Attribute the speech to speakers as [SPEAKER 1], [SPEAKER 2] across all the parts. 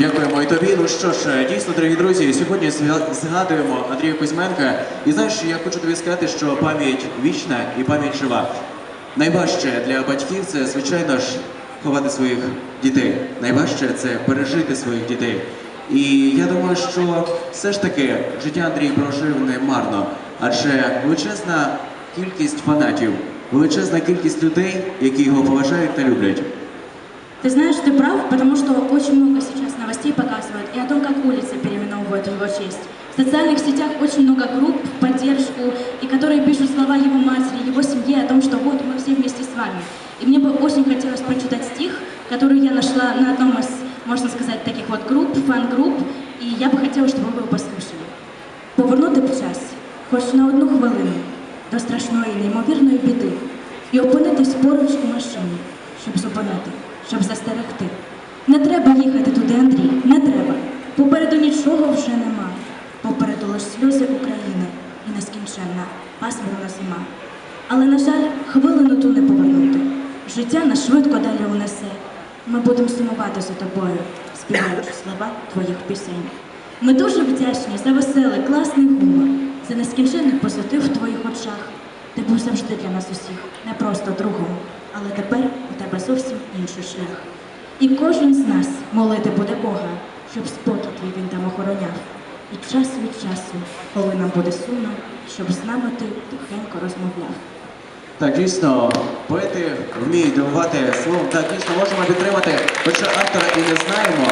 [SPEAKER 1] Дякуємо і тобі. Ну що ж, дійсно, дорогі друзі, сьогодні згадуємо Андрія Кузьменка. І знаєш, я хочу тобі сказати, що пам'ять вічна і пам'ять жива. Найважче для батьків це, звичайно ж, ховати своїх дітей. Найважче це пережити своїх дітей. І я думаю, що все ж таки життя Андрій прожив не марно, адже величезна кількість фанатів, величезна кількість людей, які його поважають та люблять.
[SPEAKER 2] Ты знаешь, ты прав, потому что очень много сейчас новостей показывают и о том, как улицы переименовывают в его честь. В социальных сетях очень много групп в поддержку, и которые пишут слова его матери, его семье о том, что вот мы все вместе с вами. И мне бы очень хотелось прочитать стих, который я нашла на одном из, можно сказать, таких вот групп, фан-групп, и я бы хотела, чтобы вы его послушали. Повернути б час, хоч на одну хвилину, до страшної, неймовірної біди, і опинитись поруч у машині, щоб зупинити, Щоб застерегти. Не треба їхати туди, Андрій, не треба. Попереду нічого вже нема. Попереду лиш сльози України і нескінченна пасмурна зима. Але, на жаль, хвилину ту не повернути. Життя нас швидко далі унесе. Ми будемо сумувати за тобою, співаючи слова твоїх пісень. Ми дуже вдячні за веселий, класний гумор, за нескінченний позитив в твоїх очах. Ти був завжди для нас усіх, не просто другом, але тепер тебе зовсім інший шлях. І кожен з нас молити буде Бога, щоб спокій твій він там охороняв. І час від часу, коли нам буде сумно, щоб з нами ти тихенько розмовляв.
[SPEAKER 1] Так, дійсно, поети вміють дивувати словом. Так, дійсно, можемо підтримати, хоча автора і не знаємо.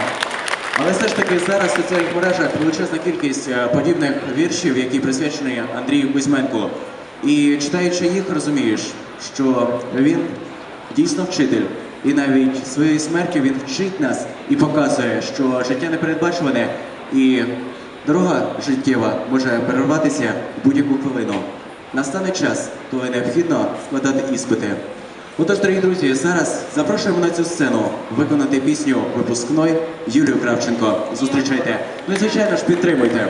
[SPEAKER 1] Але все ж таки зараз в соціальних мережах величезна кількість е, подібних віршів, які присвячені Андрію Кузьменку. І читаючи їх, розумієш, що він дійсно вчитель. І навіть своєю смертю він вчить нас і показує, що життя непередбачуване і дорога життєва може перерватися в будь-яку хвилину. Настане час, коли необхідно складати іспити. Отож, дорогі друзі, зараз запрошуємо на цю сцену виконати пісню випускной Юлію Кравченко. Зустрічайте. Ну і звичайно ж підтримуйте.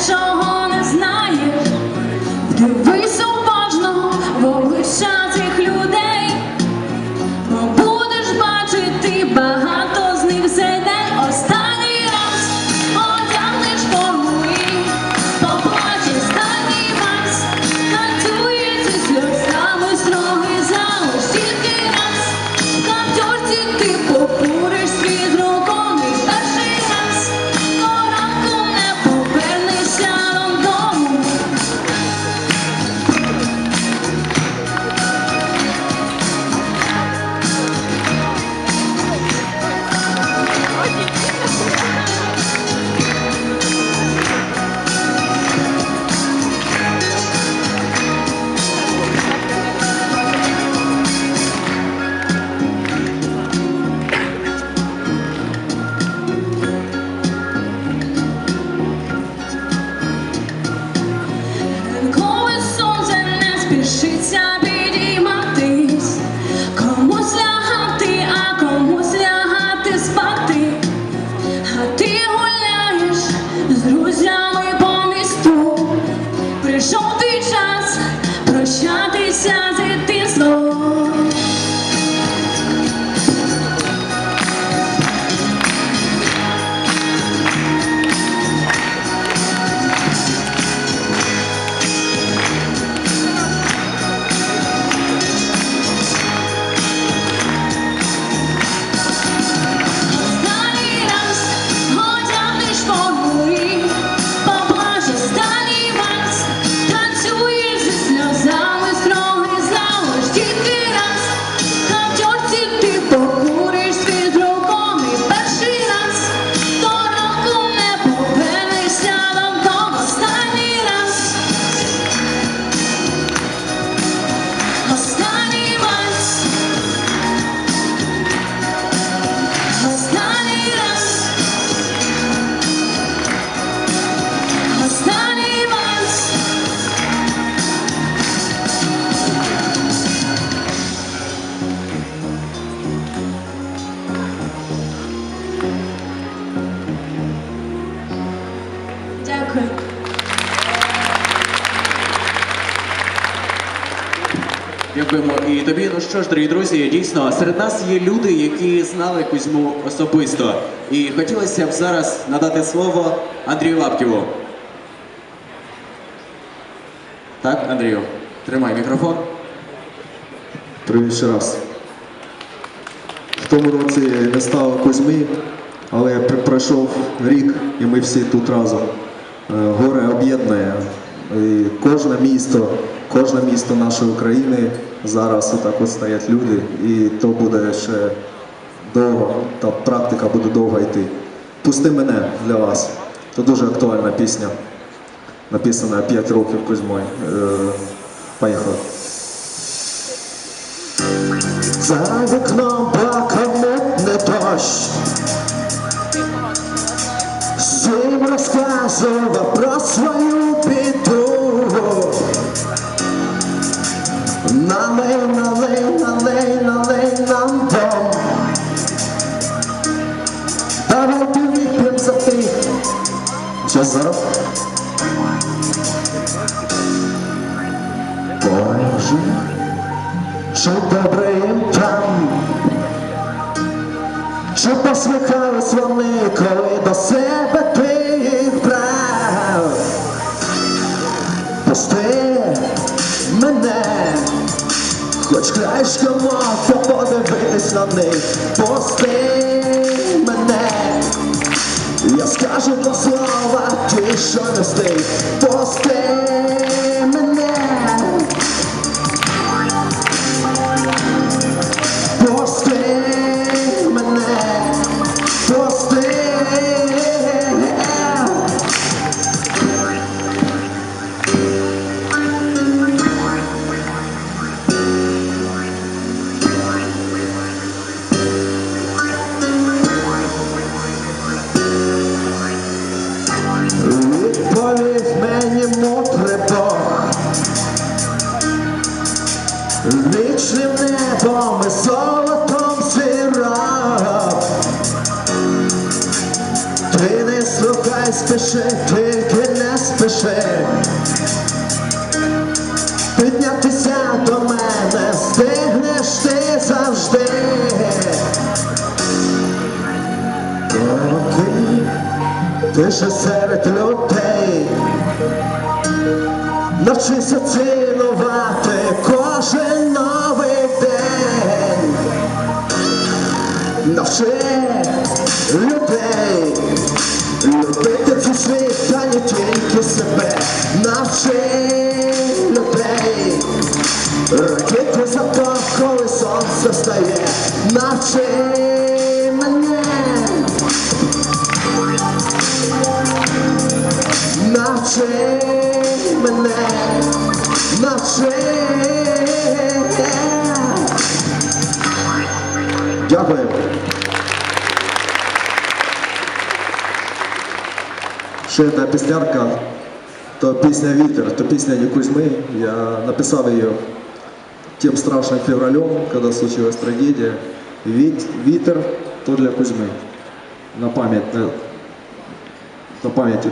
[SPEAKER 3] so зру.
[SPEAKER 2] Дякую.
[SPEAKER 1] Дякуємо і тобі. Ну що ж, дорогі друзі, дійсно, серед нас є люди, які знали Кузьму особисто. І хотілося б зараз надати слово Андрію Лаптєву. Так, Андрію, тримай мікрофон.
[SPEAKER 3] Привіт ще раз. В тому році не стало Кузьми, але пройшов рік і ми всі тут разом. Е, Горе об'єднує. І кожне місто, кожне місто нашої України зараз отак от стоять люди, і то буде ще довго, та практика буде довго йти. Пусти мене для вас. Це дуже актуальна пісня. Написана 5 років Кузьмою. Е, Поїхали. За вікном блакитний дощ розказував про свою біду Налей, налей, налей, налей нам дом. Давайте вип'єм за тих Що зараз? Боже що добре їм там, що посміхались вони, коли до себе ти Мене, хоч краєшка мовця подивитись на них. Пусти мене, я скажу два слова, ті, що не встиг. Пусти слухай, тільки не спіши. Піднятися до мене, стигнеш ти завжди. Доки ти серед людей. Навчися цінувати кожен новий день. Навчи людей любити не тільки себе. Навчи людей радіти за то, коли сонце встає. Навчи мене. Навчи мене, навчи. Дякую. Ще одна піснярка, то пісня Вітер, то пісня не Кузьми. Я написал ее тем страшным февралем, когда случилась трагедия. Вит- Витер, то для Кузьмы. На память, на, на память